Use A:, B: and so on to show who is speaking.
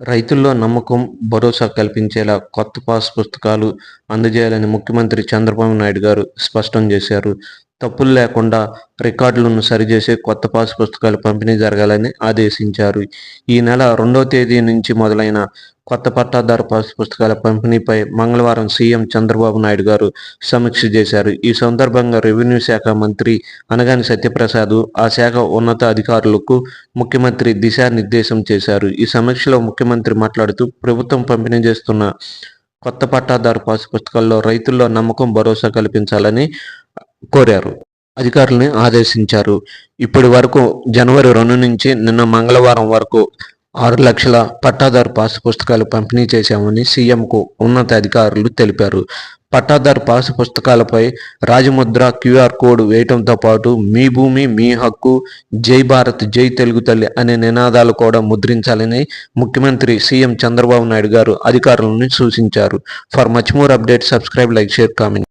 A: రైతుల్లో నమ్మకం భరోసా కల్పించేలా కొత్త పాస్ పుస్తకాలు అందజేయాలని ముఖ్యమంత్రి చంద్రబాబు నాయుడు గారు స్పష్టం చేశారు. తప్పులు లేకుండా రికార్డులను సరిచేసే కొత్త పాస్ పుస్తకాలు పంపిణీ జరగాలని ఆదేశించారు. ఈ నెల రెండవ తేదీ నుంచి మొదలైన కొత్త పట్టాదారు పాస్ పుస్తకాల పంపిణీపై మంగళవారం సీఎం చంద్రబాబు నాయుడు గారు సమీక్ష చేశారు. ఈ సందర్భంగా రెవెన్యూ శాఖ మంత్రి అనగాని సత్యప్రసాద్ ఆ శాఖ ఉన్నత అధికారులకు ముఖ్యమంత్రి దిశానిర్దేశం చేశారు. ఈ సమీక్షలో ముఖ్యమంత్రి మాట్లాడుతూ ప్రభుత్వం పంపిణీ చేస్తున్న కొత్త పట్టాదారు పాస్ పుస్తకాల్లో రైతుల్లో నమ్మకం భరోసా కల్పించాలని కోరారు. అధికారులని ఆదేశించారు. ఇప్పటి వరకు జనవరి రెండు నుంచి నిన్న మంగళవారం వరకు ఆరు లక్షల పట్టాదారు పాస్ పుస్తకాలు పంపిణీ చేశామని సీఎంకు ఉన్నత అధికారులు తెలిపారు. పట్టాదారు పాస్ పుస్తకాలపై రాజముద్ర క్యూఆర్ కోడ్ వేయటంతో పాటు మీ భూమి మీ హక్కు జై భారత్ జై తెలుగు తల్లి అనే నినాదాలు కూడా ముద్రించాలని ముఖ్యమంత్రి సీఎం చంద్రబాబు నాయుడు గారు అధికారులను సూచించారు. For much more update subscribe like share comment.